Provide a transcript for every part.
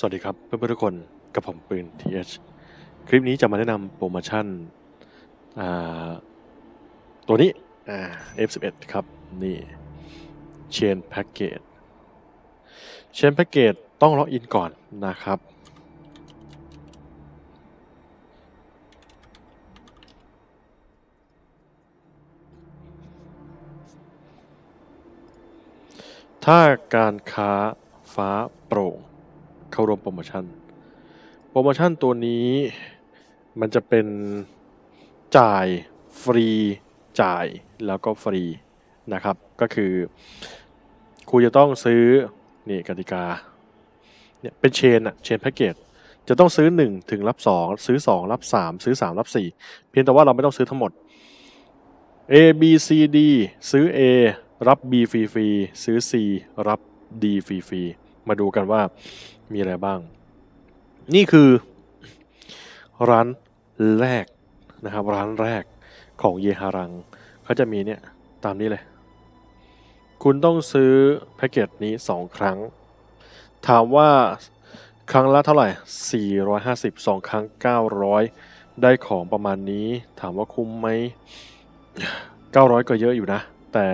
สวัสดีครับเพื่อนๆทุกคนกับผมปืน TH คลิปนี้จะมาแนะนำโปรโมชั่นตัวนี้ F11 ครับ นี่ Chain Package Chain Package ต้องล็อกอินก่อนนะครับ ถ้าการค้าฟ้าโปร่ง เข้าร่วมโปรโมชั่น โปรโมชั่นตัวนี้มันจะเป็นจ่ายฟรีจ่ายแล้วก็ฟรีนะครับ ก็คือคุณจะต้องซื้อนี่กติกาเนี่ยเป็นเชนอะเชนแพ็กเกจจะต้องซื้อ 1 ถึงรับ 2 ซื้อ 2 รับ 3 ซื้อ 3 รับ 4 เพียงแต่ว่าเราไม่ต้องซื้อทั้งหมด A B C D ซื้อ A รับ B ฟรีฟรีๆซื้อ C รับ D ฟรีฟรีๆ มาดูกันว่ามีอะไรบ้าง นี่คือร้านแรกนะครับ ร้านแรกของเยฮารังเขาจะมีเนี่ยตามนี้เลย คุณต้องซื้อแพ็กเกจนี้ 2 ครั้ง ถามว่าครั้งละเท่าไหร่ 450 2 ครั้ง 900 ได้ของประมาณนี้ ถามว่าคุ้มไหม 900 ก็เยอะอยู่นะ แต่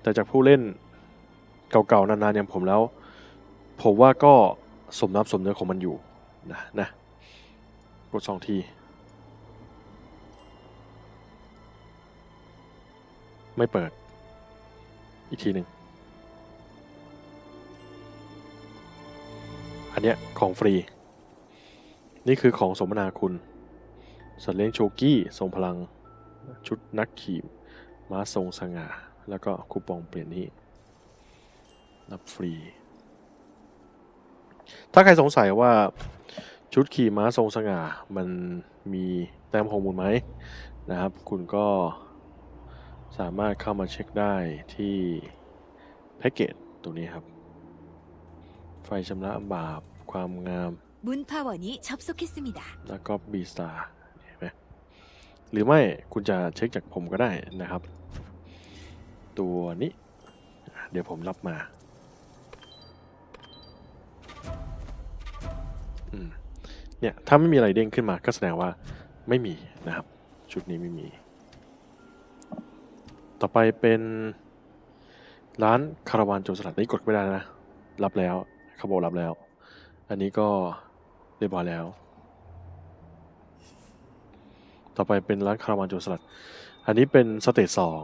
แต่จากผู้เล่นเก่าๆนานๆอย่างผมแล้ว ผมว่าก็สมน้ำสมเนื้อของมันอยู่นะนะกดสองทีไม่เปิด อีกทีหนึ่งอันเนี้ยของฟรี นี่คือของสมนาคุณ สัตว์เลี้ยงโชกี้ ทรงพลัง ชุดนักขี่ม้าทรงสง่า แล้วก็คูปองเปลี่ยนนี้ รับฟรี ถ้าใครสงสัยว่าชุดขี่ม้าทรงสง่า มันมีแต้มฮอร์โมนไหมนะครับ คุณก็สามารถเข้ามาเช็คได้ที่แพ็กเกจตัวนี้ครับ ไฟชำระบาป ความงาม 문파원이 접속했습니다. แล้วก็ B star เห็นไหมหรือไม่คุณจะเช็คจากผมก็ได้นะครับ ตัวนี้อ่ะเดี๋ยวผมรับมา เนี่ยถ้าไม่มีอะไรเด้งขึ้นมาก็แสดงว่าไม่มีนะครับ ชุดนี้ไม่มี ต่อไปเป็นร้านคาราวานโจรสลัดนี่กดไม่ได้นะ รับแล้วเขาบอกรับแล้ว อันนี้ก็เรียบร้อยแล้ว ต่อไปเป็นร้านคาราวานโจรสลัด อันนี้เป็นสเตจสอง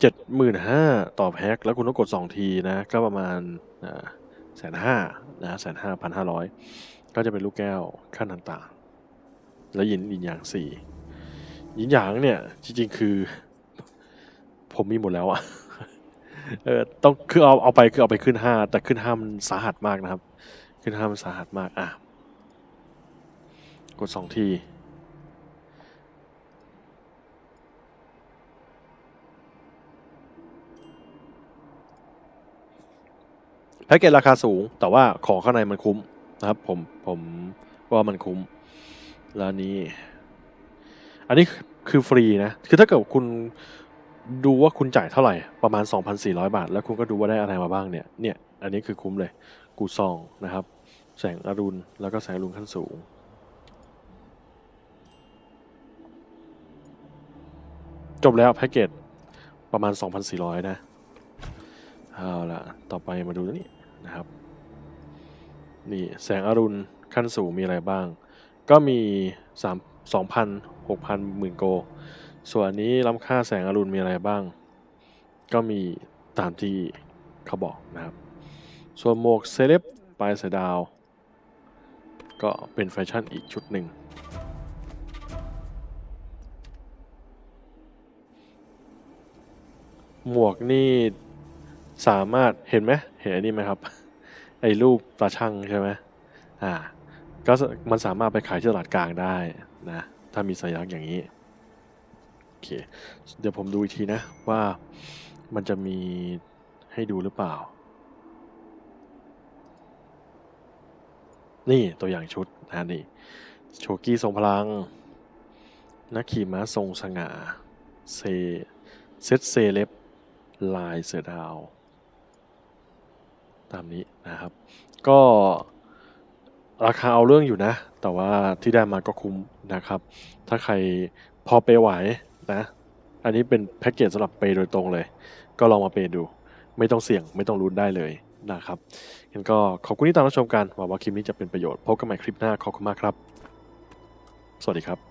เจ็ดหมื่นห้าต่อแพ็คแล้วคุณต้องกดสองทีนะ ก็ประมาณแสนห้านะแสนห้าพันห้าร้อย ก็จะเป็นลูกแก้วขั้นต่างๆแล้วยินยินหยางสี่ยินหยางเนี่ย จริง ๆ คือ ผมมีหมดแล้วอะเออต้องคือเอาเอาไปคือเอาไปขึ้นห้าแต่ขึ้นห้ามันสาหัสมากนะครับ ขึ้นห้ามันสาหัสมากอะกดสองทีแพ็กเกจราคาสูง แต่ว่าของข้างในมันคุ้ม นะครับผมผมว่ามันคุ้มแล้วนี้ อันนี้คือฟรีนะ คือถ้าเกิดคุณดูว่าคุณจ่ายเท่าไหร่ประมาณ 2,400 บาท แล้วคุณก็ดูว่าได้อะไรมาบ้างเนี่ยเนี่ย อันนี้คือคุ้มเลย กูซองนะครับ แสงอรุณแล้วก็แสงอรุณขั้นสูงจบแล้วแพ็กเกจประมาณ 2,400 นะ เอาละต่อไปมาดูนี่นะครับ นี่แสงอรุณขั้นสูงมีอะไรบ้าง ก็มี3 2,000 6,000หมื่นโก ส่วนนนี้ล้ำค่าแสงอรุณมีอะไรบ้าง ก็มีตามที่เขาบอกนะครับ ส่วนหมวกเซเลบปลายสายดาว ก็เป็นแฟชั่นอีกชุดหนึ่งหมวกนี่สามารถเห็นไหมเห็นอันนี้ไหมครับ ไอ้รูปตาช่างใช่ไหมอ่า ก็มันสามารถไปขายที่ตลาดกลางได้นะ ถ้ามีสัญลักษณ์อย่างนี้ โอเค เดี๋ยวผมดูอีกทีนะ ว่ามันจะมีให้ดูหรือเปล่า นี่ตัวอย่างชุดนะนี่ โชกี้ทรงพลัง นักขี่ม้าทรงสง่า เซ เซตเซเลบลายเสือดาว ตามนี้นะครับ ก็ราคาเอาเรื่องอยู่นะ แต่ว่าที่ได้มาก็คุ้มนะครับ ถ้าใครพอเปไหวนะ อันนี้เป็นแพ็กเกจสำหรับเปโดยตรงเลย ก็ลองมาเปดู ไม่ต้องเสี่ยงไม่ต้องรุ้นได้เลยนะครับงั้นก็ขอบคุณที่ตามรับชมกันหวังว่าคลิปนี้จะเป็นประโยชน์ พบกันใหม่คลิปหน้าขอบคุณมากครับ สวัสดีครับ